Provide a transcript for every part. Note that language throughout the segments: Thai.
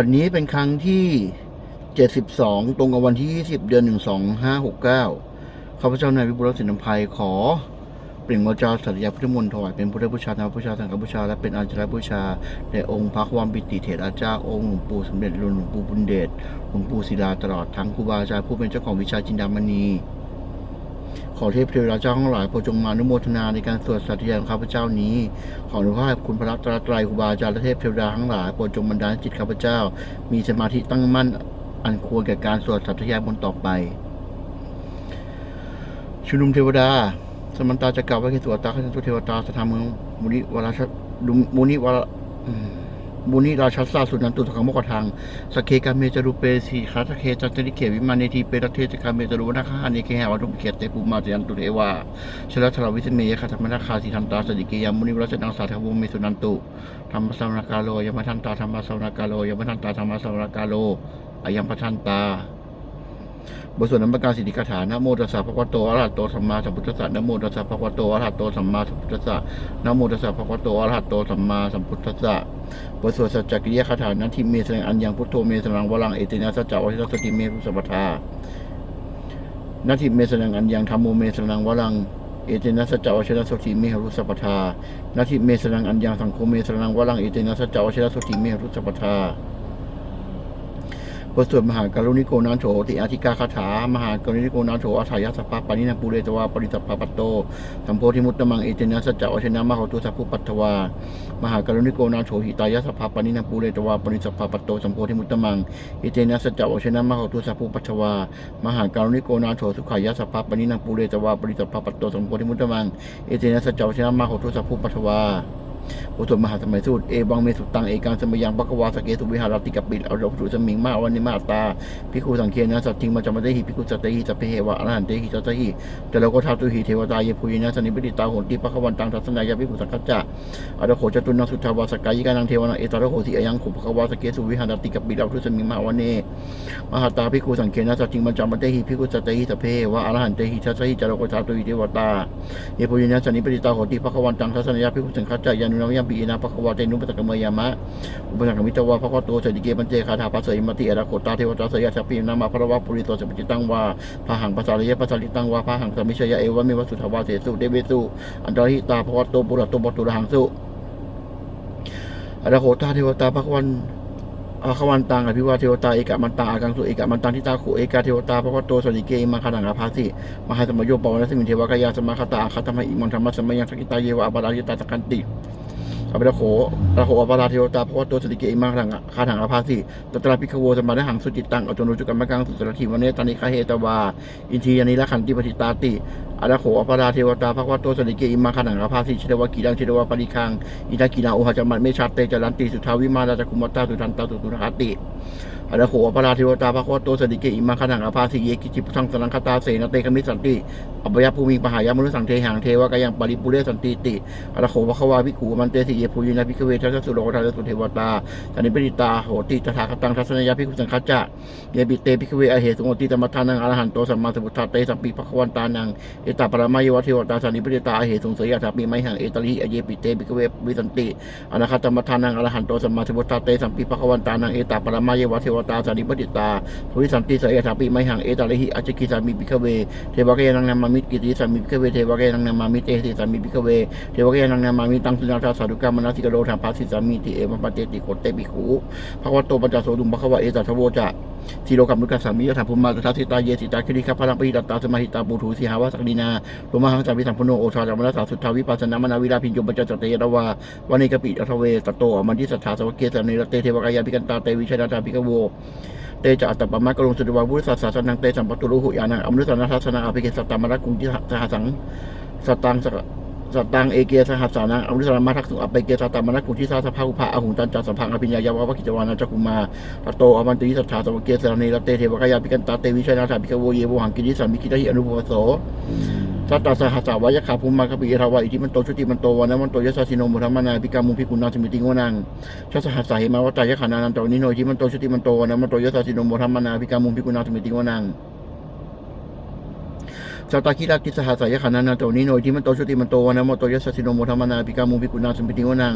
วันนี้เป็นครั้งที่ 72 ตรงกับวันที่ 20 เดือน 1 2 5 6 9 ข้าพเจ้านายวิบุรสินนภัยขอ เปล่งวาจาสัตยาพุทธมนต์ถวายเป็นพุทธบูชาธรรมบูชาสังฆบูชา และเป็นอาจารย์บูชาแด่องค์พระความปิติเถรอาจารย์องค์หลวงปู่สมเด็จหลวงปู่บุญเดชหลวงปู่ศิลาตลอดทั้งครูบาอาจารย์ผู้เป็นเจ้าของวิชาจินดามณี ขอเทพเทวดาเจ้าทั้งหลายโปรดจงมานุโมทนาในการสวดสัตยาของข้าพเจ้านี้ ขออนุภาพคุณพระรัตนตรัยครูบาอาจารย์และเทพเทวดาทั้งหลายโปรดจงบันดาลจิตข้าพเจ้า มีสมาธิตั้งมั่นอันควรแก่การสวดสัตยาบนต่อไปชุนุมเทวดา สมันตาจะกล่าวว่าคือสวดตาข้าศึกเทวตาสถานเมืองมุนิวราชดุมมุนิวรา บุนิราชสาสุนันตุสังมกทังสกเคกาเมจารุเปสีคาสเคจันติเขวิมาเนทีเปรเทจกาเมจารุวนาคาเนเคหวัตุเขตเตปุมาเตยันตุเอวาชลชลวิสเมยคาธรรมนาคาสีทันตาสติเกยามุนิวราชนังสาธวงเมสุนันตุธรรมสาวนากาโลยมทันตาธรรมสาวนากาโลยมทันตาธรรมสาวนากาโลอายัมปทันตา บทสวดน้ำประการสิทธิคาถานะโมตัสสะภะคะวะโตอะระหะโตสัมมาสัมพุทธัสสะนะโมตัสสะภะคะวะโตอะระหะโตสัมมาสัมพุทธัสสะนะโมตัสสะภะคะวะโตอะระหะโตสัมมาสัมพุทธัสสะบทสวดสัจจกิริยคาถานะทิเมสนังอัญญังพุทโธเมสนังวรังเอตินะสัจจวัชิรสติเมรุสัพทานาทิเมสนังอัญญังธรรมโมเมสนังวรังเอเตนะสัจจวชิรสติเมรุสัพทานาทิเมสนังอัญญังสังโฆเมสนังวรังเอเตนะสัจจวชิรสติเมรุสัพทา บทสวดมหากรุณิโกนาโถติอาธิกาคาถามหากรุณิโกนาโถอัฏฐายสัพพปานินาปูเรตวาปริสัพพปัตโตสัมโพธิมุตตมังเอเจนะสัจจวัชนะมหตุสัพพุปัตถวามหากรุณิโกนาโถหิตายสัพพปานินาปูเรตวาปริสัพพปัตโตสัมโพธิมุตตมังเอเจนะสัจจวัชนะมหตุสัพพุปัตถวามหากรุณิโกนาโถสุขายสัพพปานินาปูเรตวาปริสัพพปัตโตสัมโพธิมุตตมังเอเจนะสัจจวัชนะมหตุสัพพุปัตถวา บทสวดมหาสมัยสูตรเอบังเมสุตังเอกังสมยังปะกวาสเกสุวิหารติกปิดอาดอกสุสมิงมาวันนิมาตาพิคุสังเคนะสัตถิงมาจามาเตหิพิคุสัตเตหิสัพเพเหวะอรหันเตหิสัตตหิแต่เราก็ทาตุหิเทวตาเยปุยนะสนิปิติตาโหติปะขวันตังทัศนายาพิคุสังกัจจะอดโขจตุนังสุทาวาสกายิกานังเทวนาเอตารโหติอยังขุปะกวาสเกสุวิหารติกปิดอาทุสมิงมาวันเนมหาตาพิคุสังเคนะสัตถิงมาจามาเตหิพิคุสัตเตหิสัพเพเหวะอรหันเตหิสัตตหิแต่เราก็ทาตุหิเทวตาเยปุยนะสนิปิติตาโหติปะขวันตังทัศนายาพิคุสังกัจจะยานุนามยามปีนะปะขวาเตนุปตะกเมยามะอุปสังกมิตวาพระโตเสดิเกปัญเจคาถาปัสสยมติอรโคตาเทวตาเสยาชปีนามาพระวะปุริโตสัพจิตังวาพาหังปัสสารยปัสสาริตังวาพาหังสมิชยเอวะเมวสุทวาเสสุเดเวสุอันตรหิตาพระโตปุระโตบตุระหังสุอรโคตาเทวตาพระวันอาควันตังอภิวาเทวตาเอกมันตังอากังสุเอกมันตังทิตาโขเอกาเทวตาพระโตสดิเกมังคดังอาภาสิมหาสมโยปวนัสมินเทวกายาสมาคตาอาคาตมอิมังธรรมะสมัยยังสกิตาเยวะอปารายิตาตะกันติ อภิระโขระโขอปาราเทวตาเพราะว่าตัวสติเกอิมังขังคาถังอาภาสิตตราพิคโวสมาได้หังสุจิตตังอจนุจุกันมกังสุสรทีวันเนตานิคาเฮตวา อินทียานิละขันติปฏิตาติอาระโขอปาราเทวตาพระวาโตสติเกอิมังขังอาภาสิเชตวากีดังเชตวาปริคังอิทากีนาโอหะจามันเมชาเตจารันติสุทาวิมาราจคุมัตตาสุทันตาสุตุรหติ อระโขอปาราเทวตาภควโตสติเกอิมังขนังอภาสิเยกิจิปุสังสนังคตาเสนเตคมิสันติอัปยภูมิปหายามนุสังเทหังเทวะกายังปริปุเรสันติติอระโขภควาภิกขุมันเตสิเยภูยินาภิกเวทัสสุโลกทัสสุเทวตาสันนิปริตาโหติตถาคตังทัศนยาภิกขุสังคัจจะเยบิเตภิกเวอเหสุงติตมัทานังอรหันโตสัมมาสัมพุทธาเตสัมปีภควันตานังเอตาปรมายวะเทวตาสันนิปริตาเหสุงเสยทัพปีไมหังเอตลิอเยปิเตภิกเววิสันติอนาคตมัทานังอรหันโตสัมมาสัมพุทธาเตสัมปีภควันตานังเอตาปรมายวะเทวตาสันนิปติตาภวิสันติเสยถาปิไมหังเอตาลิหิอจกิสามิปิกเว เทวะเกนังนามามิตกิติสามิปิกเว เทวะเกนังนามามิเอติสามิปิกเว เทวะเกนังนามามิตังสุนาทาสาธุการมนาสิกโลธรรมภาสิสามิติเอมปะเตติโคเตปิขุภควโตปัญจโสดุมภควะเอตัทโวจะ ทีโลกัมมุกัสสามิยถาภูมิมาตถาสิตาเยสิตาคิริคพลังปิตตาสมาหิตาปูถุสีหาวสักดินาโลมาหังสาวิสัมพุโนโอชาจามนัสสาสุทธาวิปัสสนามนาวิราพิญโยปัจจเตยระวาวันเนกปิอัทเวตโตมันทิสัทธาสวเกสเนรเตเทวกายาพิกันตาเตวิชนาตาพิกโวเตจะอัตตปะมะกะลงสุดวาบุริสัสสะสนังเตสัมปตุรุหุยานังอมฤตนาทัสนังอภิเกสัตตามรักกุงจิสหสังสตังสก สัตตังเอเกียสหัสสานังอมฤตนามาทักสุอเปเกสัตตามรักกุงจิสาสภาอุภาอหุงตันจัสัมพังอภิญญายาวะกิจวานาจักุมาตโตอมันติสัทธาสวเกสรเนรเตเทวกายาปิกันตาเตวิชัยนาถาภิกโวเยโวหังกิริสัมมิคิตหิอนุภวโสสัตตาสหัสสาวายคาภูมิมาคปิเอทาวาอิทิมันโตชุติมันโตวานะมันโตยสาสิโนมุธรรมนาพิกามุพิกุณาสมิติงวนังชาสหัสสาเหมาวัตตายขานานันโตนิโนจิมันโตชุติมันโตวานะมันโตยสาสิโนมุธรรมนาพิกามุพิกุณาสมิติงวนัง สัตตาคิรากิสหัสายขานานาโตนิโนที่มันโตชุติมันโตวันนโมโตยสัสิโนโมธรรมนาปิกามุปิกุณาสมิติวนัง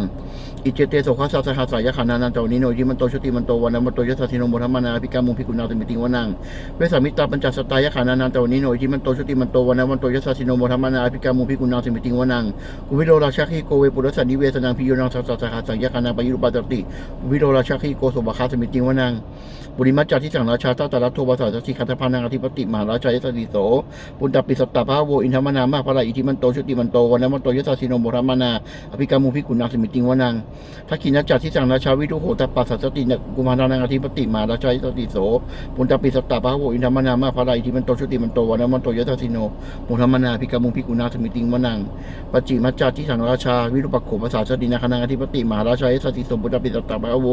อิเจเตโสขัสสหัสายขานานาโตนิโนที่มันโตชุติมันโตวันนโมโตยสัสิโนโมธรรมนาปิกามุปิกุณาสมิติวนังเวสามิตาปัญจสตายขานานาโตนิโนที่มันโตชุติมันโตวันนโมโตยสัสิโนโมธรรมนาปิกามุปิกุณาสมิติวนังกุวิโรราชาคิโกเวปุรสันนิเวสนังพิโยนังสัสสหัสายขานาปยุรปาตติกุวิโรราชาคิโกโสบะคาสมิติวนัง บุริมัจจาที่สังราชาตาตาลัทโทวาสาสสิคันธพานังอธิปติมหาราชายสติโสปุณตปิสัตตาภาโวอินทมนามาภะลาอิทิมันโตชุติมันโตวันมันโตยสาสิโนโมรมานาอภิกามุภิกุณังสมิติงวนังทักขินัจจาที่สังราชาวิทุโหตปัสสสตินกุมารนังอธิปติมหาราชายสติโสปุณตปิสัตตาภาโวอินทมนามาภะลาอิทิมันโตชุติมันโตวันมันโตยสาสิโนโมรมานาอภิกามุภิกุณังสมิติงวนังปัจจิมัจจาที่สังราชาวิรุปโขภาษาสตินาคนังอธิปติมหาราชายสติโสปุณตปิสตตาภาโว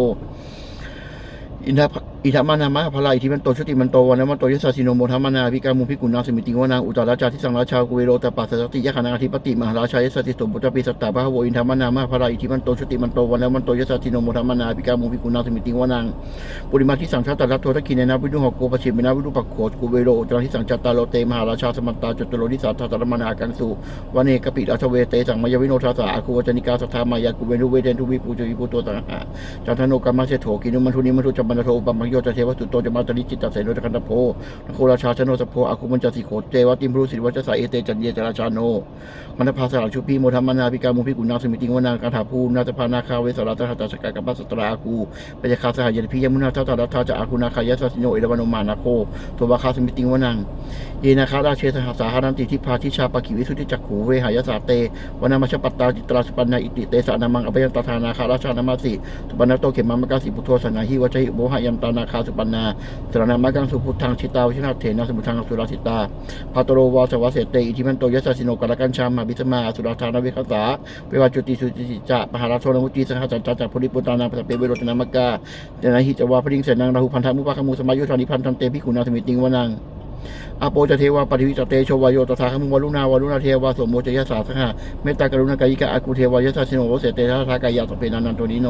อินทอิทัมมานามะพลายที่มันโตชุติมันโตวันนมันโตยสสสิโนโมธรรมนาภิกามุภิกุณาสมิติวนาอุตราชาที่สังราชากุเวโรตปัสสติยะขานาธิปติมหาราชายสติสมบุตรปิสัตตาภะโวอินทามนามะพลายที่มันโตชุติมันโตวันนมันโตยสสสิโนโมธรรมนาภิกามุภิกุณาสมิติวนังปุริมาที่สังชาตรัตโทตะกินในนาวิรุหกโกปชิมินาวิรุปักโขกุเวโรอุตราที่สังชาตาโลเตมหาราชาสมัตตาจตุโรนิสัตตารมนากังสุวันเนกปิราชเวเตสังมายวิโนทาสาอคูวจนิกาสัทธามายากุเวนุเวเดนทุวิปูจวิปูโตสังหะจันทโนกรรมเสโถกินุมันทุนิมันทุจัมบันโทอุปมังโยจเทวสุตโตจะมาตริจิตตเสโนจกันตโพนโคราชาชโนสโพอาคุมันจสิโขเจวติมรุสิวัจสาเอเตจันเยจราชาโนมันภาสาชุปีโมธรรมนาภิกามุภิกุณาสมิติงวนาคาถาภูนาจพานาคาเวสราตหัตถสกากัปัสตราอาคูปยคาสหายพิยมุนาทัตตาทัจาอาคุนาคายสัสโนเอรวานมานาโคตัวบาคาสมิติงวนังเยนาคาราเชสหัสาหารันติทิพาทิชาปกิวิสุทิจักขูเวหายสาเตวนามาชปัตตาจิตราสปันนาอิติเตสานามังอภยันตทานาคาราชานามาสิสุปันนโตเขมามกาสิพุทโธสนาหิวชหิโมหยันตานาคาสุปันนาสรณามากังสุพุทธังชิตาวชินาเถนะสมุทังสุราสิตาพาโตโรวาสวะเสเตอิทิมันโตยัสสิโนกรกันชามาบิสมาสุราธานาเวคัสสาเววาจุติสุจิจะมหาราชนมุติสหัสจันจัพุริปุตานาปะเปเวโรตนามกาเดนะหิจวาพริงเสนังราหุพันธมุปะขมุสมายุธานิพันธันเตพิกุณาสมิติงวนังอาโปจะเทวาปฏิวิจเตโชวายโยตถาคมุวารุณาวารุณาเทวาสมโมจยสาสหะเมตตากรุณากายิกาอากุเทวายสสิโนโวเสเตทาทากายาสเปนานันโตนิโน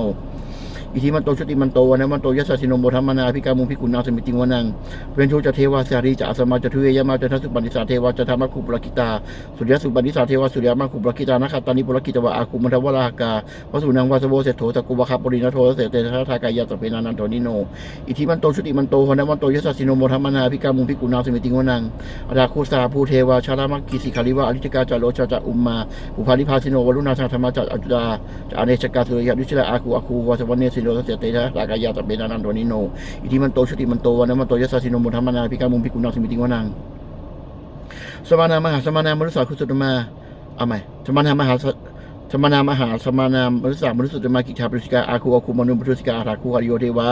อิทิมันโตชุติมันโตนนั้นมันโตยสสินโมธรรมนาภิกามุภิกุณาสมิติงวนังเวนโชจะเทวาสารีจะอาสมาจะทุเยยมาจะทัสุปันิสาเทวาจะธรรมคุปรกิตาสุริยสุปันิสาเทวาสุริยมาคุปรกิตานะคตานิปุรกิตวะอาคุมันทวรากาวสุนังวาสโวเสโถตะกุบะคาปรินาโทเสเตทาทากายาสเปนานันโตนิโนอิทิมันโตชุติมันโตวันนั้นมันโตยสสินโมธรรมนาภิกามุภิกุณาสมิติงวนังอาดาคุสาภูเทวาชารามักกิสิคาริวะอริจกาจาโลชาจาอุมมาอุปาริภาสิโนวรุณาชาธรรมจัอจุดาจาเนชกาสุริยะดุชลาอาคูอาคูวาสวันเนสโลสเสเตชะรากายาตเบนานันโตนิโน อิทิมันโตชุติมันโตวันนมันโตยสสิโนมธรรมนาภิกามุภิกุณาสมิติงวนังสมานามหาสมานามนุสาคุสุตมาเอาใหม่สมานามหาสมานามหาสมานามนุสามนุสุตมากิจาปริสิกาอาคูอาคูมนุปรุสิกาอาราคูหริโยเทวา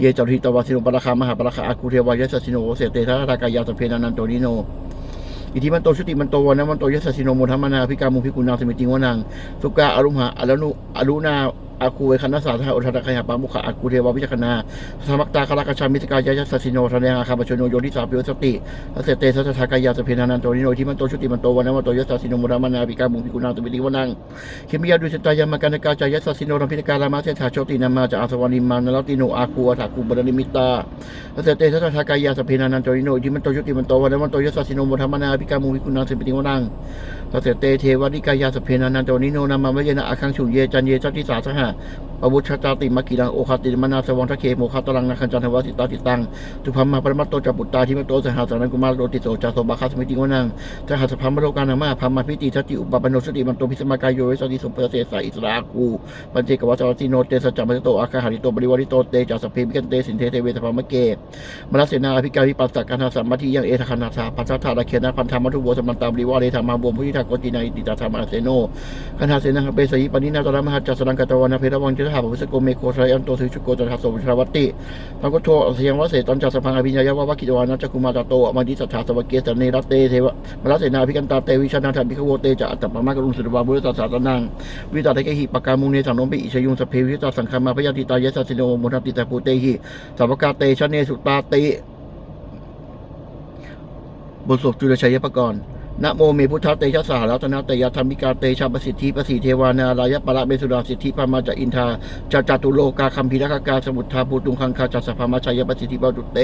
เยจาริตวาสิโนประคามหาประคาอาคูเทวายสสิโนเสเตทะรากายาตเพนานันโตนิโนอิทิมันโตชุติมันโตวันมันโตยสสิโนโมธรรมนาภิกามุภิกุณาสมิติงวนังสุกาอรุมหะอรนุอรุณาอาคูเวคันนาสาทหอุทธะคยาปามุขะอาคูเทวาวิจคณาสมักตาคาราคชามิสกายายสสิโนทะเนอาคาปชโนโยนิสาปิวสติทัสเตทัสทากายาสเพนานันโตนิโนที่มันโตชุติมันโตวันมันโตยสสิโนมธรรมนาภิกามุภิกุณาสมิติวนังคิมิยาดุสตายามากันกาจายสสิโนรัมพิกาลามาเสถาโชตินามาจะอาสวานิมานลติโนอาคูอาถาคูบรณิมิตาทัสเตทัสทากายาสเพนานันโตนิโนที่มันโตชุติมันโตวันมันโตยสสิโนมธรรมนาภิกามุภิกุณาสมิติวนังทัสเตเทวนิกายาสเพนานันโตนิโนนามาวิเยนะอาคังชุเยจันเยจัตติสาสหะ ปวุชาตาติมากิรังโอคาติมนาสวังทะเคโมคาตลังนาคันจันทวสิตาติตังตุพัมมาปรมัตโตจัปุตตาทิมโตสหัสนังกุมารโรติโตจาโสบาคาสมิติวนังจหัสพัมมโรกานามาพัมมาพิติทัติอุปปันโนสติมันโตพิสมากายโยเวสติสมเปเสสาอิสราคูปัญเจกวัจรติโนเตสจัมมัโตอาคาหาริโตบริวาริโตเตจัสเพมิกันเตสินเทเทเวสพามะเกมรัสเสนาภิการวิปัสสกันหาสัมมาทิยังเอทคานาสาปัสสัทธาระเคนะพันธามัทุโวสมันตามบริวาเรธรรมาบวมพุทธิทากตินาอิติตาธรรมาเสโนคณะเสนาเปสยิปนินาตระมหาจัสรังกตวานาเพรวังเจหาภุสโกเมโคสรายันโตสุชุโกจัตถสมุชรวัตติพระกุโทเสียงวเสตันจัสพังอภิญญายาวะกิจวานัจกุมาตโตอมาดิสัทธาสวเกสเนรัตเตเทวะมรัสเสนาภิกันตาเตวิชนาธรรมิขโวเตจะอัตตปมากรุงสุตวาบุรตสาตนังวิตาเทเกหิปกามุงเนสังโนปิอิชยุงสเพวิตาสังคมาพยาติตายสัสิโนมุทัติตาภูเตหิสัพกาเตชเนสุตาเตบทสวดจุลชัยปกรณ์ นะโมเมพุทธเตชะสหรัตนาเตยธรรมิกาเตชะประสิทธิประสิเทวานารายะปะระเมสุราสิทธิพามาจะอินทาจะจตุโลกาคัมภีรกกาสมุทธาภูตุงคังคาจัสสะพามาชัยประสิทธิบาดุเต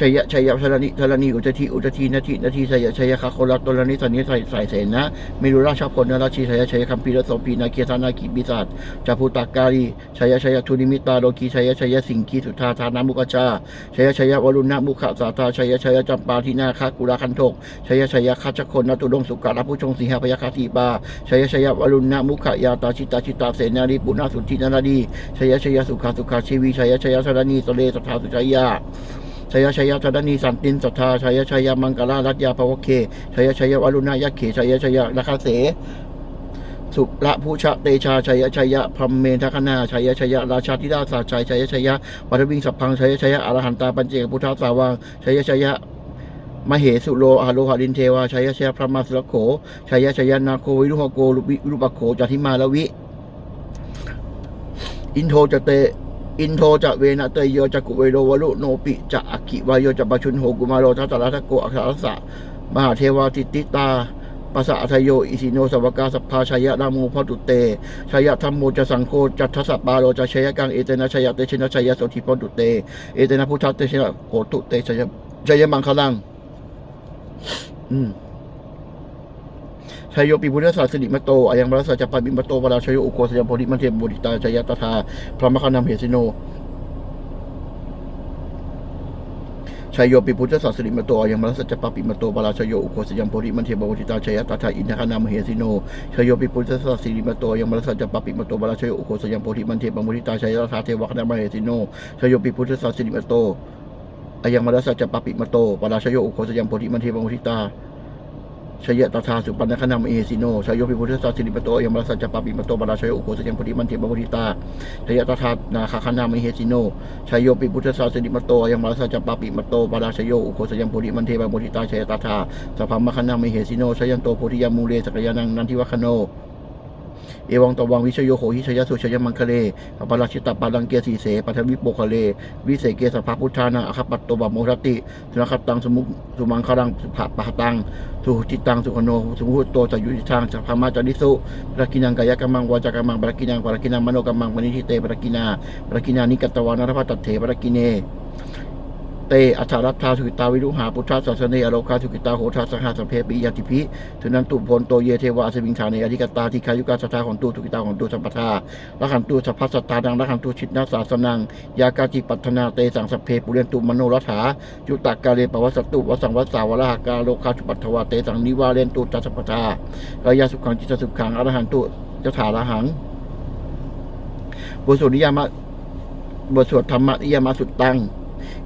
ชัยะชัยะธรณีธรณีอุจทีอุจทีนาทีนาทีชัยะชัยะคาโคลักตรณีสันนิใส่ใส่เสนะม่รู้ราชพลนราชีชัยะชัยะคัมภีรโสปีนาเกียธานาคิบิสัตจาภูตากาลีชัยะชัยะทุนิมิตาโลกีชัยะชัยะสิงคีสุธาธานามุกชาชัยะชัยะวรุณมุขสาธาชัยะชัยะจำปาทินาคากุลาคันโทกชัยะชัยะคัจคนนตุดงสุกาลผู้ชงสีหพยาคาทีบาชัยะชัยะวรุณมุขยาตาชิตาชิตาเสนารีปุณสุทินารีชัยะชัยะสุขาสุขาชีวีชัยะชัยะธรณีสเลสทาสุชัยยะชั ยชัยธนนีสันตินสัทธาชัยชัยมังกลารัตยาภวเคชัยชัยวรุณายะเขชัยชัยนาคาเสสุระภูชะเตชาชัยชัยะพรมเมนทคนาชัยชัยะราชาธิราชาชัยชัยชัยะวัฏวิงสัพพังชัยชัยะอรหันตาปัญเจกพุทธสาวังชัยชัยะมเหสุโลอาโลหะดินเทวาชัยชัยพระมาสุรโขชัยชัยนาโควิรุหโกลุวิรุปโขจัติมาลวิ อินโทจเต อินโทจะเวนะเตยโยจะกุเวโรวลุโนปิจะอคิวายโยจะปชุนโหกุมาโรทัตตะรัตโกอัครสะมหาเทวาติติตาปัสสะทโย อิสิโนสวกาสพพาชยะนามูพตุเตชยะธรรมโมจะสังโฆจัตถสัปปาโรจะชยะกังเอเตนะชยะเตชนะชยะโสธิพตุเต เอเตนะพุทธเตชนะโหตุเตชยะชยะมังคลัง อืม ชัยโยปิพุทธศาสนิมโตอายังบรสัจจปาบิมโตวราชโยอุโคสยามโพธิมันเทมบุริตาชยตถาพระมคานามเหสิโนชัยโยปิพุทธศาสนิมโตอยังบรสัจจปาบิมโตวราชโยอุโคสยามโพธิมันเทมบุริตาชยตถาอินทคานามเหสิโนชัยโยปิพุทธศาสนิมโตอยังบรสัจจปาบิมโตวราชโยอุโคสยามโพธิมันเทมบุริตาชยตถาเทวคณามเหสิโนชัยโยปิพุทธศาสนิมโตอายังบรสัจจปาบิมโตวราชโยอุโคสยามโพธิมันเทมบุริตา ชยะตถาสุปันนคณามเอสิโนชายโยพิพุทธศาสิริปโตยมรสัจจปาปิปโตบาราชยอุโคสยังปฏิมันเทบมุริตาชยะตถานาคาคณามเฮสิโนชายโยปิพุทธศาสิริปโตยมรสัจจปาปิปโตบาราชยอุโคสยังปฏิมันเทบมุริตาชยะตถาสัพพมคณามเฮสิโนชยันโตโพธิยามูเลสกยานังนันทิวคโน เอวังตวังวิชโยโหหิชยสุชยมังคะเลอปราชิตาปาลังเกียสีเสปัทวิปโปคะเล วิเศษเกสภาพุทธานาอคปัตโตบะโมรติสุนคตังสมุสุมังคลังสุภาปะตังสุจิตังสุขโนสุมุตโตจะยุติทางสัพพมาจาริสุปรกินังกายกรรมังวาจากรรมังปรกินังปรกินังมโนกรรมังปณิทิเตปรกินาปรกินานิกตวานรพัตเถปรกิเน เตอัฏฐรัตถาสุกิตาวิรุหา พุทธศาสเนอโลกาสุกิตาโหทาสังหาสเพปิยติภิสุนันตุพลโตเยเทวาสวิงฐาในอธิกตาทิคายุกาสตาของตูสุกิตาของตูสัมปทาละขันตูสัพพสัตตานังละขันตูชิตนาสาสนัง ยากาจิปัฒนาเตสังสพเพปุเรนตุมโนรัฐาจุตากาเลปวัสสตุวสังวัสสาวรหากาโลกาจุปัทวาเตสังนิวาเรนตุตัสสปทากายาสุขังจิตสุขังอรหันตุยถาละหังบทสวดนิยามะบทสวดธรรมะนิยามะสุดตัง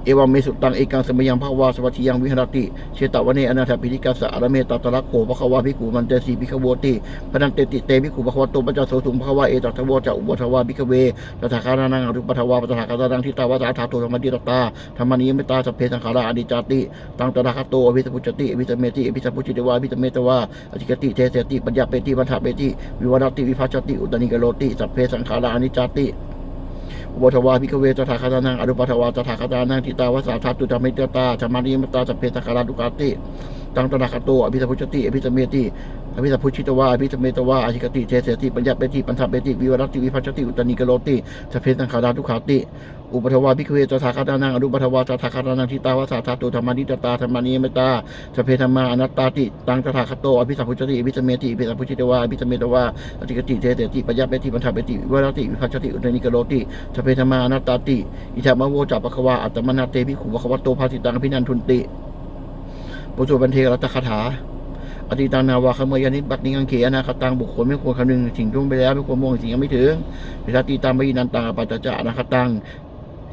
เอวัมเมสุตังเอกังสมยังภาวาสวัสยังวิหรติเชตวเนอนาถปิธิกัสสะอรเมตตะลักโขภควาภิกขุมันเตสีภิกขโวติพนันเตติเตภิกขุภควโตปัจจโสสุงภควาเอตัทวจะอุบทวาภิกเวตถาคานานังอรุปทวาปตถาคานังทิตาวาสาธาโตธรรมดิตตาธรรมนิยมตาสเพสังขาราอดิจาติตังตระคโตอภิสปุจติอภิสเมติอภิสปุจิตวาอภิสเมตวาอธิกติเทเสติปัญญาเปติปัญหาเปติวิวัติวิภัชติอุตนิกโลติสัพเพสังขาราอนิจจติ อุปทวาพิกเวจตถาคตานังอนุปทวาตถาคตานังทิตาวสาทัตตุธรรมิตตาธรรมานิมตตาสัพเพสังขาราดุกาติตังตนาคโตอภิสัพพุชติอภิสเมติ อภิสัพพุชิตวาอภิสเมตวาอธิกติเทเสติปัญญาเปติปัญหาเปติวิวรัติวิภัชติอุตนิกโลติสเพสังขาราดุขาติอุปทวาพิกเวตถาคตานังอนุปทวาตถาคตานังทิตาวสาทัตตุธรรมานิตตาธรรมานิมตตาสเพธรรมาอนัตตาติตังตถาคโตอภิสัพพุชติอภิสเมติอภิสัพพุชิตวาอภิสเมตวาอธิกติเทเสติปัญญาเปติปัญหาเปติวิวรัติวิภัชติอุตนิกโลติสเพธรรมาอนัตตาติอิทามะโวจัปะควาอัตมนาเตภิขุวะควะโตภาสิตังอภินันทุนติปุจุบันเทรัตคาถา อธิตังนาวาขเมยานิบัติงังเขอนาคตังบุคคลไม่ควรคำนึงถิ่งทุ่งไปแล้วไม่ควรมองสิ่งยังไม่ถึงเวลาตีตามไปนันตังปัจจจะอนาคตัง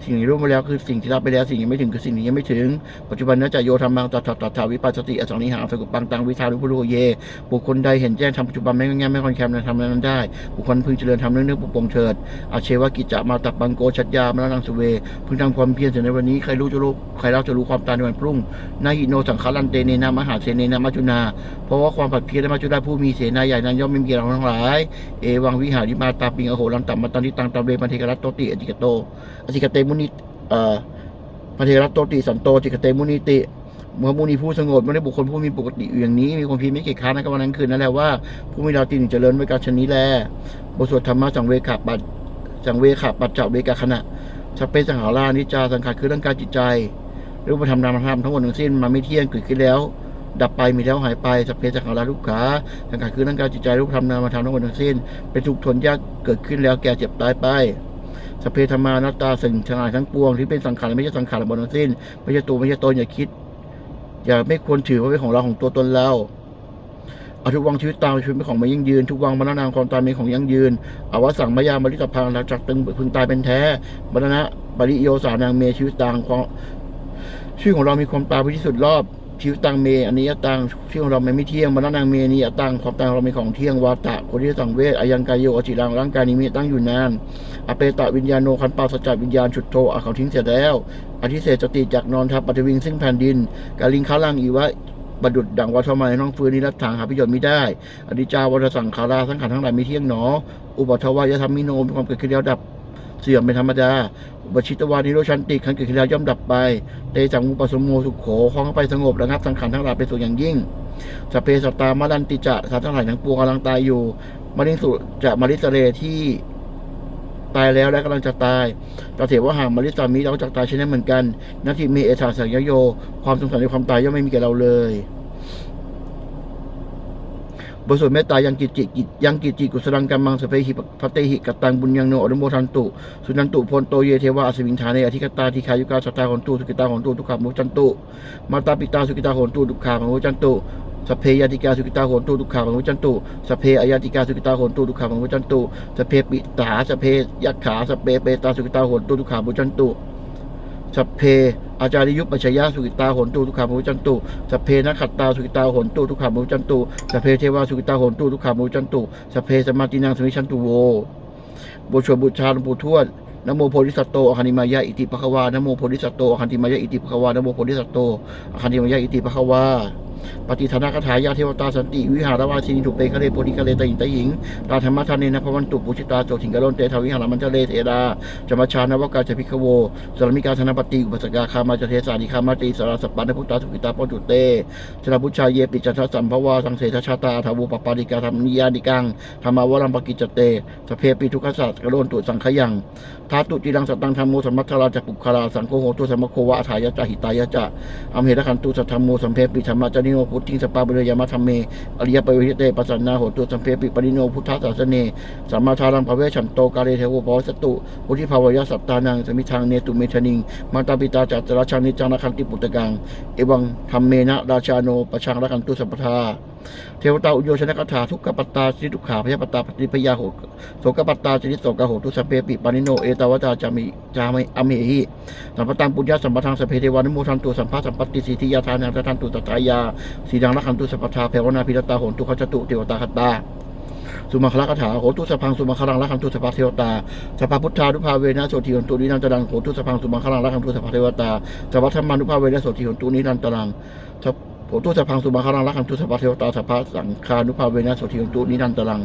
สิ่งที่ร่วมไปแล้วคือสิ่งที่รับไปแล้วสิ่งยังไม่ถึงคือสิ่งที่ยังไม่ถึง ปัจจุบันนัจจะโยธรรมังตัดตัดตัดทาวิปัสสติอสังนิหารสกุปังตังวิชาลุพุโรเย บุคคลใดเห็นแจ้งทำปัจจุบันไม่ง่ายไม่คอนแคมนั้นทำนั้นได้ บุคคลพึงเจริญทำเรื่องเรื่องปุปงเถิดอาเชวกิจจะมาตับบังโกชัดยามรนังสเว พึงทำความเพียรเสียในวันนี้ใครรู้จะรู้ใครเล่าจะรู้ความตายในวันพรุ่งนาหิโนสังขารันเตเนนามหาเสเนนามัจุนา เพราะว่าความผัดเพียรและมัจุราผู้มีเสนาใหญ่นั้นย่อมไม่มีเราทั้งหลาย เอวังวิหาริมาตาปิงอโหรังตัมมาตันทิตังตัมเรมันเทกรัตโตติอจิกโตอจิกเตมุนิเอ่อพระเทรัตโตติสันโตจิกเตมุนิติเมื่อมุนีผู้สงบไม่ได้บุคคลผู้มีปกติอย่างนี้ มีความเพียรไม่เกียจค้านในวันนั้นคืนนั่นแหละว่าผู้มีดาวตีหนึ่งเจริญไว้การชนนี้แลบทสวดธรรมะสังเวขาปัดสังเวขาปัจจเวกาขณะสเพสังหารานิจาสังขารคือร่างกายจิตใจรูปธรรมนามธรรมทั้งหมดทั้งสิ้นมันไม่เที่ยงเกิดขึ้นแล้ว ดับไปมีแล้วหายไปสพเพสังขาราทุกขาสังขารคือร่างกายจิตใจรูปธรรมนามธรรมทั้งหมดทั้งสิ้นเป็นทุกข์ทนยากเกิดขึ้นแล้วแก่เจ็บตายไป สเพธรรมานัตตาสิ่งทั้งหลายทั้งปวงที่เป็นสังขารไม่ใช่สังขารหมดทั้งสิ้นไม่ใช่ตัวไม่ใช่ตนอย่าคิด อย่าไม่ควรถือว่าเป็นของเราของตัวตนเราเอาทุกวังชีวิตตามชีวิตเป็นของม่ยั่งยืน ทุกวังบรรณาความตายเป็นของยั่งยืนอาวสังมายาบริตพังหลังจากตึงพึงตายเป็นแท้บรรณะบริโยสานางเมชีวิตต่างความชื่อของเรามีความตายไปที่สุดรอบ ชีวิตตังเมอันนี้ตังชื่ของเราไม่เที่ยงบรรณนางเมนี้ตังความตายของเราเป็นของเที่ยงวาตะคนที่สังเวชอายังกายโยอจิรังร่างกายนี้มีตั้งอยู่นานอเปตะวิญญาโนคันปาสจัดวิญญาณฉุดโทอาเขาทิ้งเสียแล้วอธิเศษจติจากนอนทับปฏิวิงซึ่งแผ่นดินกาลิงค้าลังอีวะประดุดดังวัฏมัยน้องฟื้นนิรัตถังหาประโยชน์ไม่ได้ อดิจาวัฏสังขาราสังขารทั้งหลายมีเที่ยงหนอ อุปทวายธรรมมิโนมีความเกิดขึ้นแล้วดับ เสื่อมเป็นธรรมดาอุปชิตวานิโรชันติขันเกิดขึ้นแล้วย่อมดับไปเตจังมุปสมโมสุขโขคล้องไปสงบระงับสังขารทั้งหลายเป็นสุขอย่างยิ่งสพเพสตตามาดันติจะสัตว์ทั้งหลายทั้งปวงกำลังตายอยู่มาริสุจะมาริสเรที่ตายแล้วและกำลังจะตายตาเถว่าหากมาริสามีเราก็จะตายเช่นนั้นเหมือนกันนาทีเมเอธาสังยโย ความสงสัยในความตายย่อมไม่มีแก่เราเลย บทสวดเมตตายังกิจจิกิยังกิจจิกุสลังกัมมังสเปหิพัตเตหิกตังบุญยังโนอนุโมทันตุสุนันตุพลโตเยเทวาอสวินทาเนอธิกตาทิคายุกาสตตาหนตุสุกิตาหนตุทุกขามุจันตุมาตาปิตาสุกิตาหนตุทุกขามุจันตุสเพยติกาสุกิตาโหนตุทุกขามุจันตุสเพอายติกาสุกิตาโหนตุทุกขามุจันตุสเพปิตาสเพยักขาสเพเปตาสุกิตาโหนตุทุกขามุจันตุ สัพเพอาจาริยุปปัจฉยาสุกิตาโหนตูทุกขามูจันตุสัพเพนักขัตตาสุกิตาโหนตูทุกขามูจันตุสัพเพเทวาสุกิตาโหนตูทุกขามูจันตุสัพเพสมาตินังสมิชันตุโวบูชวบุชาหลวงปู่ทวดนโมโพธิสัตโตอคันติมายะอิติปะคะวานโมโพธิสัตโตอคันติมายะอิติปะคะวานโมโพธิสัตโตอคันติมายะอิติปะคะวา ปฏิธานคาถายาเทวตาสันติวิหารวาสินิถุเปคะเลโพธิคะเลตยิงตหญิงตาธรรมทานเนนะพวันตุปุชิตาโจถิงกะโลนเตทาวิหารมันเจเลเทดาจมาชานวกาจพิกโวสรมิกาธนปฏิอุปสกาคามาจเทสานิคามาติสารสปปานพุทธาสุกิตาปจุเตชลบุชาเยปิจันทสัมภวาสังเสทชาตาทาวุปปาริกาธรรมนิยานิกังธรรมาวรัมปกิจเตสเพปิทุกขสัตกะโลนตุสังขยังทาตุจิรังสตังธรรมโมสมัทธราจะปุคลาสังโฆโหตุสมโควะอาถายะจะหิตายะจะอมเหระคันตุสัทธรรมโมสัมเพปิธรรมะจนิโนพุทธิงสปาบุเรยามะธรรมเมอริยปวิเตปัสสนาโหตุสัมเพปิปริโนพุทธศาสเนสัมมาทารังภเวชันโตกาเลเทวปวัสตุพุทธิภาวยสัตตานังสมิทางเนตุเมชนิงมาตาปิตาจัตราชานิจานาคันติปุตตะกังเอวังธรรมเมนะราชาโนปชังรักันตุสัมปทา เทวตาอุโยชนกถาทุกขปตาสิทุกขาพยาปตาปฏิพยาโหโสกปตาสินิโสกโหตุสัพเพปิปานิโนเอตาวตาจามิจามิอเมหิสัมปตังปุญญาสัมปทังสพเพเทวานิโมทันตุสัมภาสัมปติสิทธิยาทานังทันตุตตายาสีดังละคันตุสัพพทาเพวนาพิรตาโหตุขจตุเทวตาคตาสุมาคลคาถาโหตุสพังสุมาคลังละคันตุสภาเทวตาสภาพุทธานุภาเวนะโสติหนตุนิรันตรังโหตุสพังสุมาคลังละคันตุสภาเทวตาสภาธรรมานุภาเวนะโสติหนตุนิรันตรัง โหตุสพังสุมาคารังรักขันตุสภาเทวตาสภาสังคานุภาเวนะโสติยนตุนินันตรัง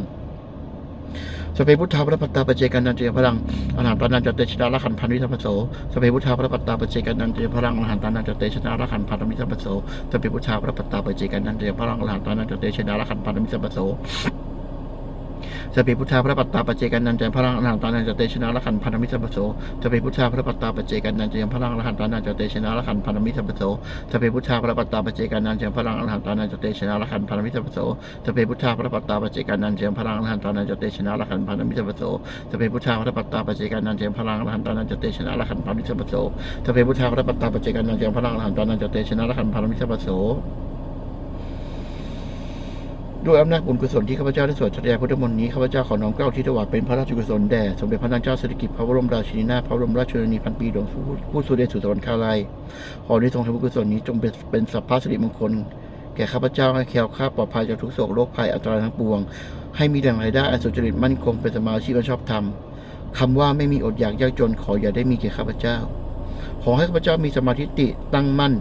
สเปพุทธาพระปัตตาปเจกันนันเจยพลังอรหันตานันจเตชนะละขันพันวิทัพโสสเปพุทธาพระปัตตาปเจกันนันเจยพลังอรหันตานันจเตชนะละขันพันวิทัพโสสเปพุทธาพระปัตตาปเจกันนันเจยพลังอรหันตานันจเตชนะละขันพันวิทัพโส สเปพุทธาพระปัตตาปเจกันนันเจยพระลังอรหันตานันจเตชนะละขันพันธมิสัพโสสเปพุทธาพระปัตตาปเจกันนันเจยพระลังอรหันตานันจเตชนะละขันพันธมิสัพโสสเปพุทธาพระปัตตาปเจกันนันเจยพระลังอรหันตานันจเตชนะละขันพันธมิสัพโสสเปพุทธาพระปัตตาปเจกันนันเจยพระลังอรหันตานันจเตชนะละขันพันธมิสัพโสสเปพุทธาพระปัตตาปเจกันนันเจยพลังอรหันตานันจเตชนะละขันพันมิสัพโสสเปพุทธาพระปัตตาปเจกันนันเจยพระลังอรหันตานันจเตชนะละขันพันธมิสัพโส ด้วยอำนาจบุญกุศลที่ข้าพเจ้าได้สวดชัตยพุทธมนต์นี้ข้าพเจ้าขอน้อมเกล้าที่ถวายเป็นพระราชกุศลแด่สมเด็จพระนางเจ้าสิริกิติ์พระบรมราชินีนาถพระบรมราชชนนีพันปีหลวงผู้สุเดชสุสวรรคาลัยขอในทรงทำบุญกุศลนี้จงเป็นเป็นสัพพะสิริมงคล แก่ข้าพเจ้าให้แคล้วคลาดปลอดภัยจากทุกโศกโรคภัยอันตรายทั้งปวง ให้มีแหล่งรายได้อันสุจริตมั่นคงเป็นสมาชีพอันชอบธรรมคำว่าไม่มีอดอยากยากจนขออย่าได้มีแก่ข้าพเจ้า ขอให้ข้าพเจ้ามีสมาธิติตั้งมั่น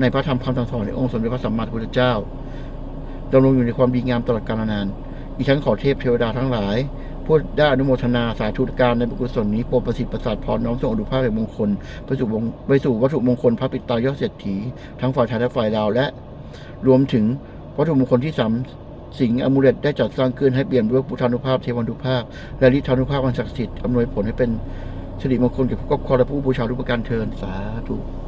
ในพระธรรมคำสั่งสอนในองค์สมเด็จพระสัมมาสัมพุทธเจ้า ดำรงอยู่ในความดีงามตลอดกาลนาน อีกทั้งขอเทพเทวดาทั้งหลายผู้ได้อนุโมทนาสาธุการในบุญกุศลนี้โปรดประสิทธิ์ประสาทพรน้อมส่งอนุภาพแห่งมงคลไปสู่วงไปสู่วัตถุมงคลพระปิตายอดเศรษฐีทั้งฝ่ายไทยและฝ่ายลาวและ รวมถึงวัตถุมงคลที่สามสิ่งอมูเลตได้จัดสร้างขึ้นให้เปลี่ยนด้วยพุทธานุภาพเทวันุภาพ และฤทธานุภาพอันศักดิ์สิทธิ์อำนวยผลให้เป็นสิริมงคลแก่ผู้ครอบครองและผู้บูชาทุกประการเทินสาธุ